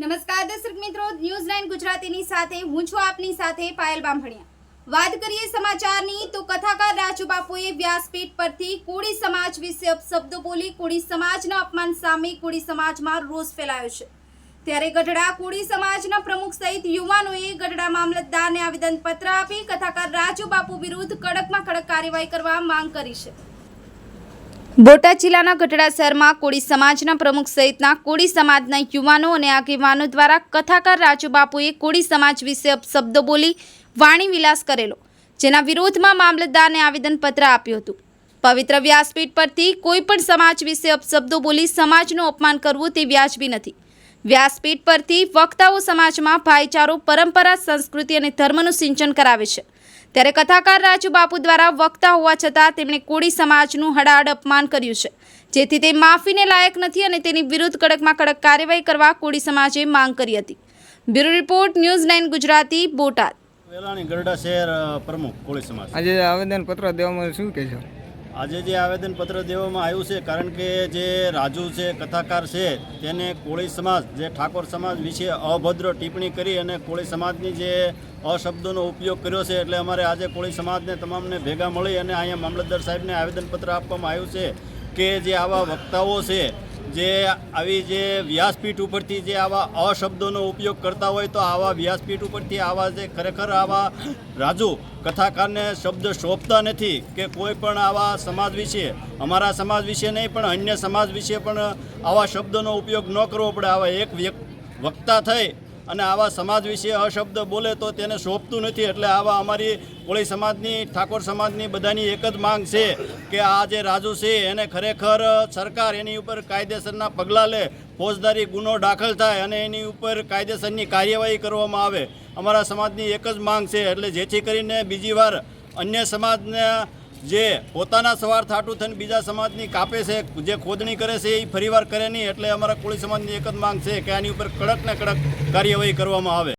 નમસ્કાર દર્શક મિત્રો, ન્યૂઝ નાઇન ગુજરાતીની સાથે હું છું આપની સાથે પાયલ બામભણિયા વાત કરીએ સમાચારની, તો કથાકાર રાજુ બાપુએ વ્યાસપીઠ પરથી કોળી સમાજ વિશે અપશબ્દો બોલી કોળી સમાજના અપમાન સામે કોળી સમાજમાં રોષ ફેલાયો છે. ત્યારે ગઢડા કોળી સમાજના પ્રમુખ સહિત યુવાનોએ ગઢડા મામલતદારને આવેદનપત્ર આપી કથાકાર રાજુ બાપુ વિરુદ્ધ કડકમાં કડક કાર્યવાહી કરવા માંગ કરી છે. બોટાદ જિલ્લાના ગઢડા શહેરમાં કોળી સમાજના પ્રમુખ સહિતના કોળી સમાજના યુવાનો અને આગેવાનો દ્વારા કથાકાર રાજુ બાપુએ કોળી સમાજ વિશે અપશબ્દો બોલી વાણી વિલાસ કરેલો, જેના વિરોધમાં મામલતદારને આવેદનપત્ર આપ્યું હતું. પવિત્ર વ્યાસપીઠ પરથી કોઈ પણ સમાજ વિશે અપશબ્દો બોલી સમાજનું અપમાન કરવું તે વ્યાજબી નથી. વ્યાસપીઠ પરથી વક્તાઓ સમાજમાં ભાઈચારો, પરંપરા, સંસ્કૃતિ અને ધર્મનું સિંચન કરાવે છે. ત્યારે કથાકાર રાજુ બાપુ દ્વારા વક્તા હોવા છતાં તેમણે કોળી સમાજનું હડાડ અપમાન કર્યું છે. જેથી તે માફીને લાયક નથી અને તેની વિરુદ્ધ કડકમાં કડક કાર્યવાહી કરવા કોળી સમાજે માંગ કરી હતી. Bureau report news nine Gujarati Botad. Velani ગરડા શહેર પ્રમુખ કોળી સમાજ. આજે આવેદન પત્ર દેવામાં શું કહેશો આજે જે આવેદનપત્ર દેવામાં આવ્યું છે, કારણ કે જે રાજુ છે, કથાકાર છે, તેને કોળી સમાજ, જે ઠાકોર સમાજ વિશે અભદ્ર ટિપ્પણી કરી અને કોળી સમાજની જે અશબ્દોનો ઉપયોગ કર્યો છે, એટલે અમારે આજે કોળી સમાજને તમામને ભેગા મળી અને અહીંયા મામલતદાર સાહેબને આવેદનપત્ર આપવામાં આવ્યું છે કે જે આવા વક્તાઓ છે જે આવી જે વ્યાસપીઠ ઉપરથી જે આવા અશબ્દોનો ઉપયોગ કરતા હોય તો આવા વ્યાસપીઠ ઉપરથી આવા જે ખરેખર આવા રાજુ કથાકારને શબ્દ શોભતા નથી કે કોઈ પણ આવા સમાજ વિશે, અમારા સમાજ વિશે નહીં, પણ અન્ય સમાજ વિશે પણ આવા શબ્દોનો ઉપયોગ ન કરવો પડે. આવા એક વ્યક્ત, વક્તા થઈ અને આવા સમાજ વિશે અશબ્દ બોલે તો તેને શોભતું નથી. એટલે આવા અમારી કોળી સમાજની, ઠાકોર સમાજની બધાની એક જ માંગ છે કે આ જે રાજુ છે, એને ખરેખર સરકાર એની ઉપર કાયદેસરના પગલાં લે, ફોજદારી ગુનો દાખલ થાય અને એની ઉપર કાયદેસરની કાર્યવાહી કરવામાં આવે. અમારા સમાજની એક જ માંગ છે. એટલે જેથી કરીને બીજી વાર અન્ય સમાજના જે પોતાના સવાર થાટું થઈને બીજા સમાજની કાપે છે, જે ખોદણી કરે છે, એ ફરીવાર કરે નહીં, એટલે અમારા કોળી સમાજની એક જ માંગ છે કે આની ઉપર કડક ને કડક કાર્યવાહી કરવામાં આવે.